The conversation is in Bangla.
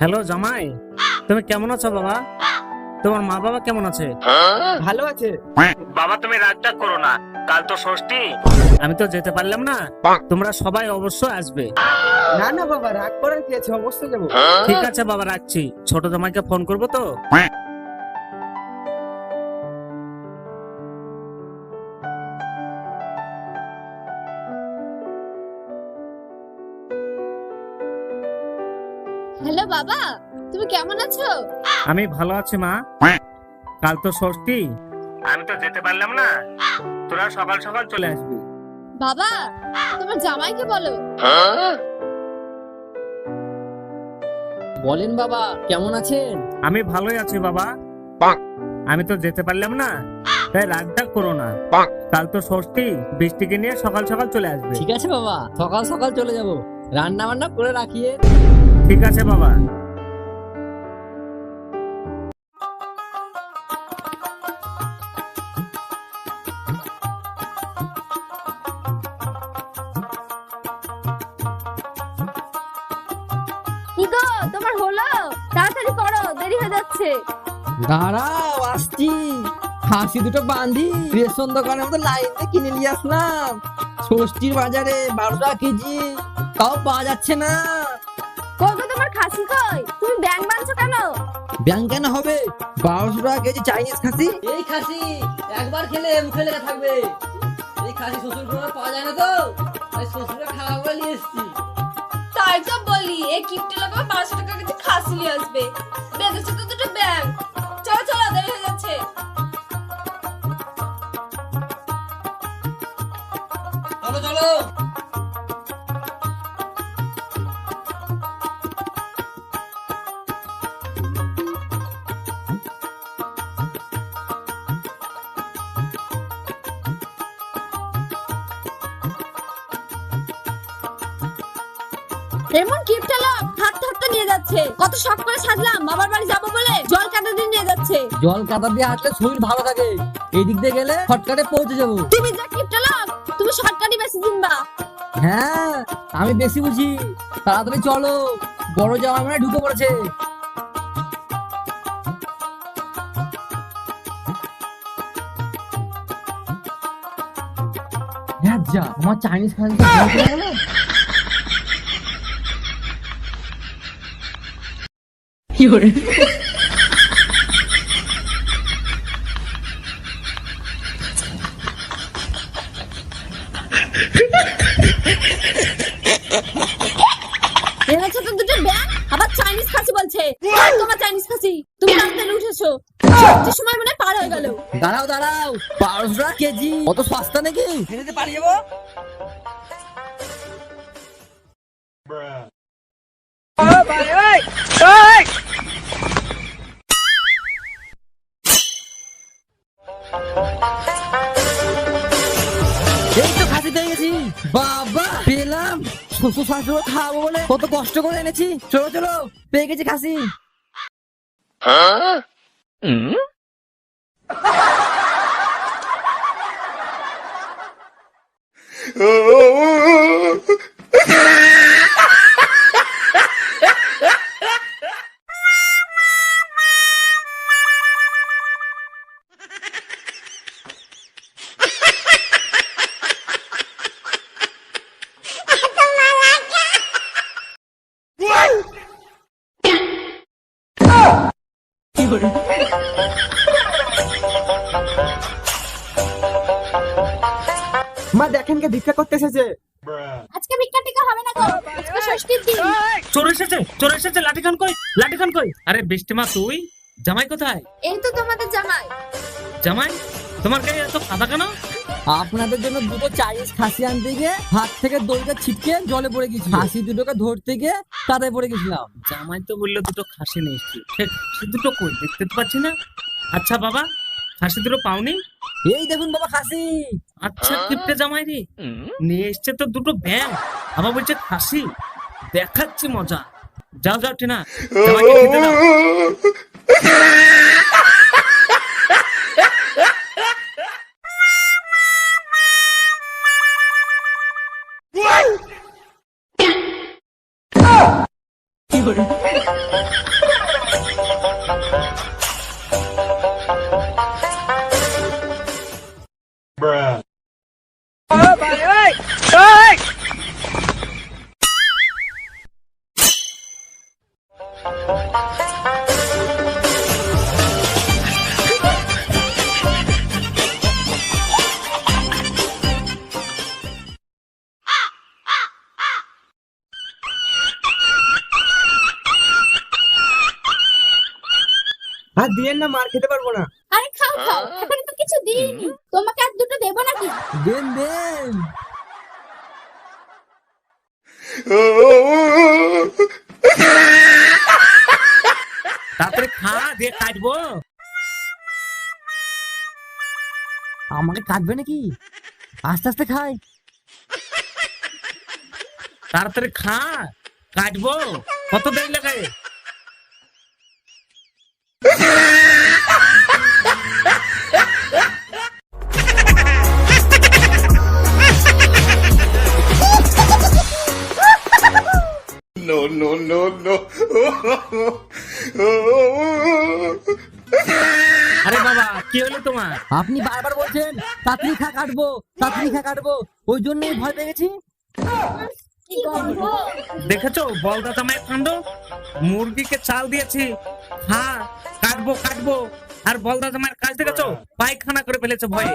হ্যালো জামাই তুমি কেমন আছো বাবা? তোমার মা বাবা কেমন আছে? ভালো আছে। বাবা তুমি রাগটা করো না। কাল তো ষষ্ঠী। আমি তো যেতে পারলাম না। তোমরা সবাই অবশ্যই আসবে। না না বাবা রাগ করার কি আছে? অবশ্যই যাব। ঠিক আছে বাবা রাখছি। ছোট জামাইকে ফোন করব তো? হ্যালো বাবা তুমি কেমন আছো? আমি ভালো আছি মা। কাল তো ষষ্ঠী। আমি তো যেতে পারলাম না। তোরা সকাল সকাল চলে আসবি। বাবা তোমার জামাইকে বলো। বলেন বাবা কেমন আছেন? আমি ভালোই আছি বাবা। আমি তো যেতে পারলাম না। তাই রাগটা করো না। কাল তো ষষ্ঠী বৃষ্টিকে নিয়ে সকাল সকাল চলে আসবে। ঠিক আছে বাবা সকাল সকাল চলে যাব। রান্না বান্না করে রাখিয়ে ঠিক আছে বাবা। কি গো তোমার হলো? তাড়াতাড়ি করো দেরি হয়ে যাচ্ছে। দাঁড়াও আসছি। খাসি দুটো বান্ধি রেশন দোকানের মতো লাইন দিয়ে কিনে নিয়ে আসলাম। ষষ্ঠীর বাজারে বারো টাকা কেজি তাও পাওয়া যাচ্ছে না। কই? তুমি ব্যাং বানছো কেন? ব্যাং কেন হবে? বারোশো টাকা কেজি চাইনিজ খাসি। এই খাসি একবার খেলে মুখে লেগে থাকবে। এই খাসি শ্বশুর ঘরে পাওয়া যায় না তো তাই শ্বশুরে খাওয়া করে এসছি। তাই তো বলি এই কিপটে লোক আমার পাঁচশো টাকা কেজি খাসি নিয়ে আসবে। বেঁধেছে তো দুটো ব্যাং। চলো চলো দেরি হয়ে যাচ্ছে। চলো চলো। এমন কিপটে লোক হাত হাতে নিয়ে যাচ্ছে। কত শখ করে সাজলাম বাবার বাড়ি যাব বলে জল কাটা দিয়ে নিয়ে যাচ্ছে। জল কাদা দিয়ে হাঁটলে শরীর ভালো থাকে। এই দিক দিয়ে গেলে শর্টকাটে পৌঁছে যাব। তুমি যা কিপটে লোক তুমি সরকারি বেশি দিনবা হ্যাঁ আমি বেশি বুঝি। তাড়াতাড়ি চলো বড় জামা মানে ঢুকে পড়েছে। হ্যাঁ যা আমার চাইনিজ তো দুটো ব্যাগ আবার চাইনিজ খাসি বলছে। আর তোমার চাইনিজ খাসি তুমি তাড়াতাড়ি উঠেছো। সত্যি সময় মনে হয় পার হয়ে গেল। দাঁড়াও দাঁড়াও বারোশো টাকা কেজি। অত সস্তা নাকি? পারি যাব। এই তো খাসি পেয়ে বাবা, পেলাম। শাশুড়ি খাব বলে কত কষ্ট করে এনেছি। চলো চলো, পেয়ে গেছি খাসি। মা দেখেন কে ভিক্ষা করতে এসেছে আজকে ভিক্ষা টিকা হবে না গো। আজকে ষষ্ঠীর দিন। চোর এসেছে চোর এসেছে লাঠিখান কই লাঠিখান কই। আরে বৃষ্টিমা তুই? জামাই কোথায়? এই তো তোমাদের জামাই। জামাই? তোমার গায়ে এত কাদা কেন? আপনাদের জন্য দুটো চাইনিজ খাসি আনতে গিয়ে হাত থেকে দড়িটা ছিটকে জলে পড়ে গেছি খাসি দুটোকে ধরতে গিয়ে কাদায় পড়ে গেছিলাম। জামাই তো বলল দুটো খাসি নিয়ে এসছি। দুটো কই? দেখতে তো পাচ্ছি না। আচ্ছা বাবা খাসি দুটো পাওনি? এই দেখুন বাবা খাসি। আচ্ছা কিপটে জামাই রে নিয়ে এসছে তো দুটো ব্যাং আবার বলছে খাসি। দেখাচ্ছি মজা। যাও যাও টিনা। 有人。Bruh. আর দিয়েন না মার খেতে পারব না। আরে খাও খাও। এখন তো কিছু দিইনি। তোমাকে আর দুটো দেবো নাকি? দেন দেন। তারপরে খা দিয়ে কাটবো। আমাকে কাটবে নাকি? আস্তে আস্তে খাই। তাড়াতাড়ি খা কাটবো। কত দেরি লাগে আরে বাবা কি হলো তোমার? আপনি বারবার বলছেন তাড়াতাড়ি খা কাটবো তাড়াতাড়ি খা কাটবো ওই জন্যই ভয় পেয়ে গেছি। দেখেছ বলদা জামাই কাণ্ড? মুরগিকে চাল দিয়েছি। খা কাটবো কাটবো। আর বলদা জামাইয়ের কাজ দেখেছ? পায়খানা করে ফেলেছে ভয়ে!